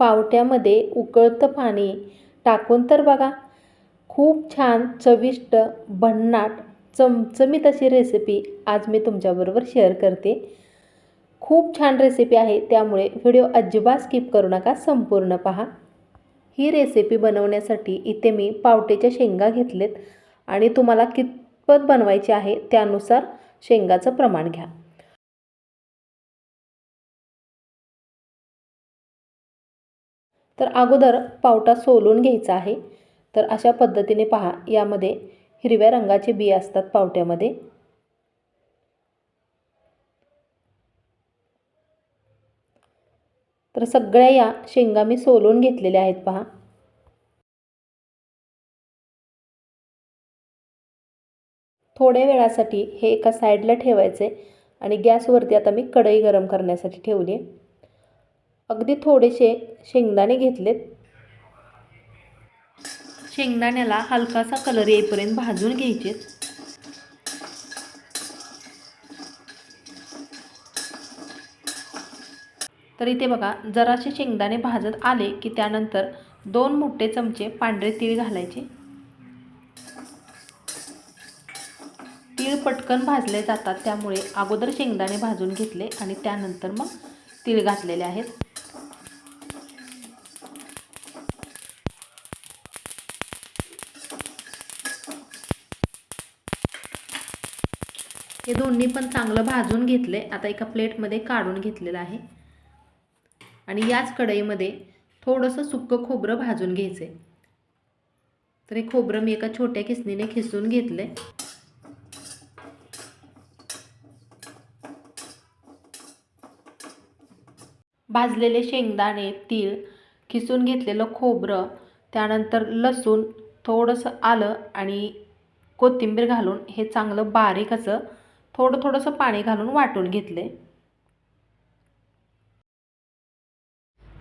पावट्यामध्ये उकळतं पाणी टाकून तर बघा. खूप छान चविष्ट भन्नाट चमचमीत अशी रेसिपी आज मी तुमच्याबरोबर शेअर करते. खूप छान रेसिपी आहे त्यामुळे व्हिडिओ अजिबात स्किप करू नका संपूर्ण पहा. ही रेसिपी बनवण्यासाठी इथे मी पावट्याच्या शेंगा घेतलेत आणि तुम्हाला कितपत बनवायची आहे त्यानुसार शेंगाचं प्रमाण घ्या. तर अगोदर पावटा सोलून घ्यायचा आहे. तर अशा पद्धतीने पहा यामध्ये हिरव्या रंगाचे बी असतात पावट्यामध्ये. तर सगळ्या या शेंगा मी सोलून घेतलेल्या आहेत पहा. थोड्या वेळासाठी हे एका साईडला ठेवायचे आणि गॅसवरती आता मी कढई गरम करण्यासाठी ठेवली आहे. अगदी थोडेसे शेंगदाणे घेतलेत. शेंगदाण्याला हलकासा कलर येईपर्यंत भाजून घ्यायचे. तर इथे बघा जरासे शेंगदाणे भाजत आले की त्यानंतर दोन मोठे चमचे पांढरे तीळ घालायचे. तीळ पटकन भाजले जातात त्यामुळे अगोदर शेंगदाणे भाजून घेतले आणि त्यानंतर मग तीळ घातलेले आहेत. हे दोन्ही पण चांगलं भाजून घेतले आता एका प्लेटमध्ये काढून घेतलेलं आहे. आणि याच कढईमध्ये थोडंसं सुक्कं खोबरं भाजून घ्यायचं आहे तर हे खोबरं मी एका छोट्या किसणीने खिसून घेतले भाजलेले शेंगदाणे तीळ खिसून घेतलेलं खोबरं त्यानंतर लसूण थोडंसं आलं आणि कोथिंबीर घालून हे चांगलं बारीक असं थोडं थोडंसं पाणी घालून वाटून घेतले.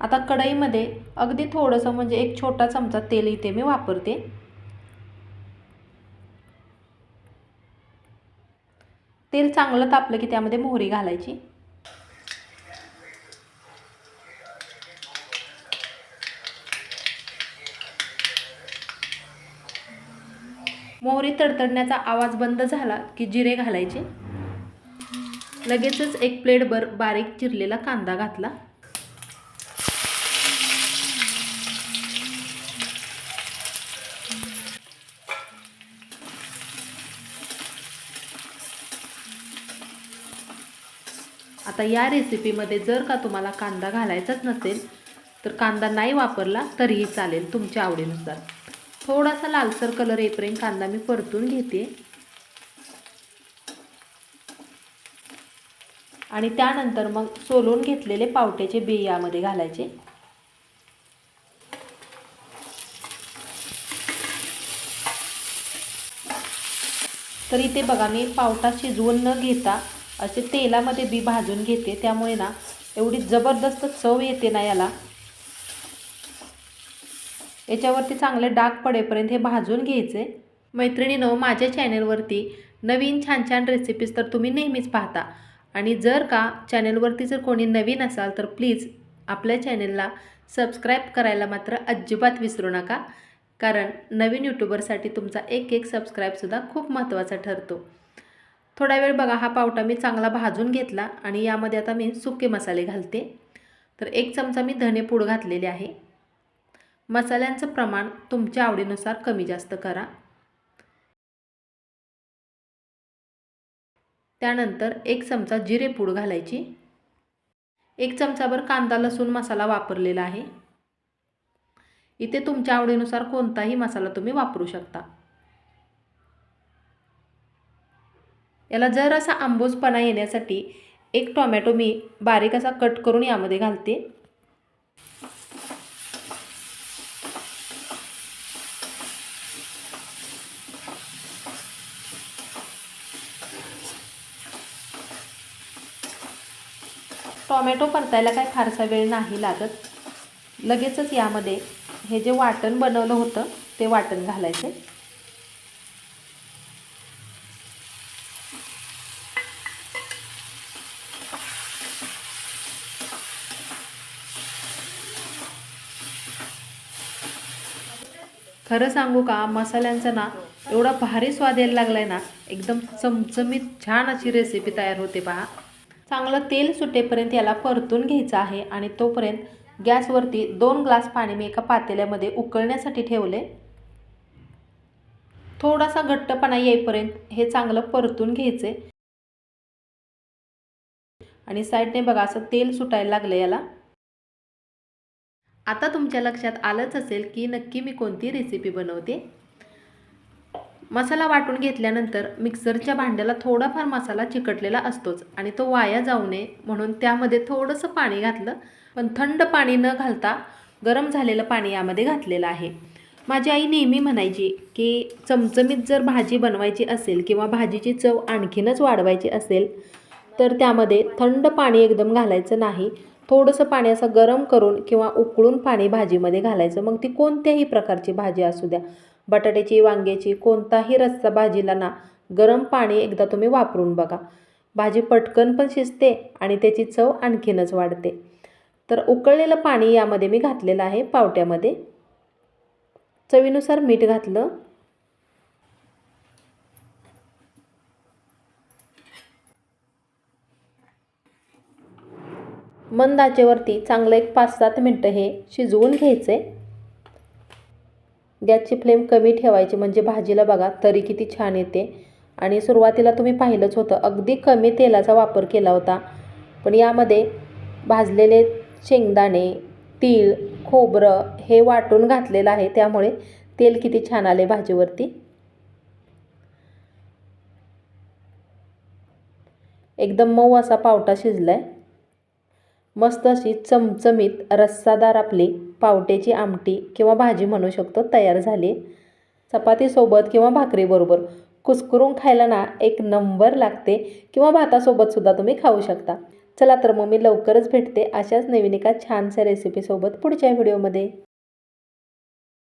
आता कढईमध्ये अगदी थोडंसं म्हणजे एक छोटा चमचा तेल इथे मी वापरते. तेल चांगलं तापलं की त्यामध्ये मोहरी घालायची. मोहरी तडतडण्याचा आवाज बंद झाला की जिरे घालायचे. लगेचच एक प्लेटभर बारीक चिरलेला कांदा घातला. आता या रेसिपीमध्ये जर का तुम्हाला कांदा घालायचाच नसेल तर कांदा नाही वापरला तरीही चालेल तुमच्या आवडीनुसार. थोडासा लालसर कलर येईपर्यंत कांदा मी परतून घेते. आणि त्यानंतर मग सोलून घेतलेले पावट्याचे बी यामध्ये घालायचे. तर इथे बघा मी पावटा शिजवून न घेता असे तेलामध्ये बी भाजून घेते. त्यामुळे ना एवढी जबरदस्त चव येते ना याला. याच्यावरती चांगले डाग पडेपर्यंत हे भाजून घ्यायचे. मैत्रिणीनं माझ्या चॅनेलवरती नवीन छान छान रेसिपीज तर तुम्ही नेहमीच पाहता. आणि जर का चॅनलवरती जर कोणी नवीन असाल तर प्लीज आपल्या चॅनेलला सबस्क्राईब करायला मात्र अजिबात विसरू नका. कारण नवीन यूट्यूबरसाठी तुमचा एक एक सबस्क्राईबसुद्धा खूप महत्त्वाचा ठरतो. थोडा वेळ बघा हा पावटा मी चांगला भाजून घेतला आणि यामध्ये आता मी सुके मसाले घालते. तर एक चमचा मी धनेपूड घातलेले आहे. मसाल्यांचं प्रमाण तुमच्या आवडीनुसार कमी जास्त करा. त्यानंतर एक चमचा जिरेपूड घालायची. एक चमचाभर कांदा लसूण मसाला वापरलेला आहे. इथे तुमच्या आवडीनुसार कोणताही मसाला तुम्ही वापरू शकता. याला जर असा आंबोजपणा येण्यासाठी एक टोमॅटो मी बारीक असा कट करून यामध्ये घालते. टॉमॅटो परतायला काही फारसा वेळ नाही लागत. लगेचच यामध्ये हे जे वाटण बनवलं होतं ते वाटण घालायचं. खरं सांगू का मसाल्यांचा ना एवढा भारी स्वाद यायला लागलाय ना एकदम चमचमीत छान अशी रेसिपी तयार होते पहा. चांगलं तेल सुटेपर्यंत याला परतून घ्यायचं आहे आणि तोपर्यंत गॅसवरती दोन ग्लास पाणी मी एका पातेल्यामध्ये उकळण्यासाठी ठेवले. थोडासा घट्टपणा येईपर्यंत हे चांगलं परतून घ्यायचे. आणि साईडने बघा असं तेल सुटायला लागलं याला. आता तुमच्या लक्षात आलंच असेल की नक्की मी कोणती रेसिपी बनवते? मसाला वाटून घेतल्यानंतर मिक्सरच्या भांड्याला थोडाफार मसाला चिकटलेला असतोच आणि तो वाया जाऊ नये म्हणून त्यामध्ये थोडंसं पाणी घातलं पण थंड पाणी न घालता गरम झालेलं पाणी यामध्ये घातलेलं आहे. माझी आई नेहमी म्हणायची की चमचमीत जर भाजी बनवायची असेल किंवा भाजीची चव आणखीनच वाढवायची असेल तर त्यामध्ये थंड पाणी एकदम घालायचं नाही. थोडंसं पाणी असं गरम करून किंवा उकळून पाणी भाजीमध्ये घालायचं. मग ती कोणत्याही प्रकारची भाजी असू द्या बटाट्याची वांग्याची कोणताही रस्सा भाजीला ना गरम पाणी एकदा तुम्ही वापरून बघा. भाजी पटकन पण शिजते आणि त्याची चव आणखीनच वाढते. तर उकळलेलं पाणी यामध्ये मी घातलेलं आहे पावट्यामध्ये. चवीनुसार मीठ घातलं. मंद आचेवरती चांगलं एक पाच सात मिनटं हे शिजवून घ्यायचे. गॅसची फ्लेम कमी ठेवायची म्हणजे भाजीला बघा तरी किती छान येते. आणि सुरुवातीला तुम्ही पाहिलंच होतं अगदी कमी तेलाचा वापर केला होता. पण यामध्ये भाजलेले शेंगदाणे तीळ खोबरं हे वाटून घातलेलं आहे त्यामुळे तेल किती छान आले भाजीवरती. एकदम मऊ असा पावटा शिजला आहे मस्त अशी चमचमीत रस्सादार आपली पावट्याची आमटी किंवा भाजी म्हणू शकतो तयार झाली. चपातीसोबत किंवा भाकरीबरोबर कुस्करून खायला ना एक नंबर लागते किंवा भातासोबतसुद्धा तुम्ही खाऊ शकता. चला तर मग मी लवकरच भेटते अशाच नवीन एका छानशा रेसिपीसोबत पुढच्या व्हिडिओमध्ये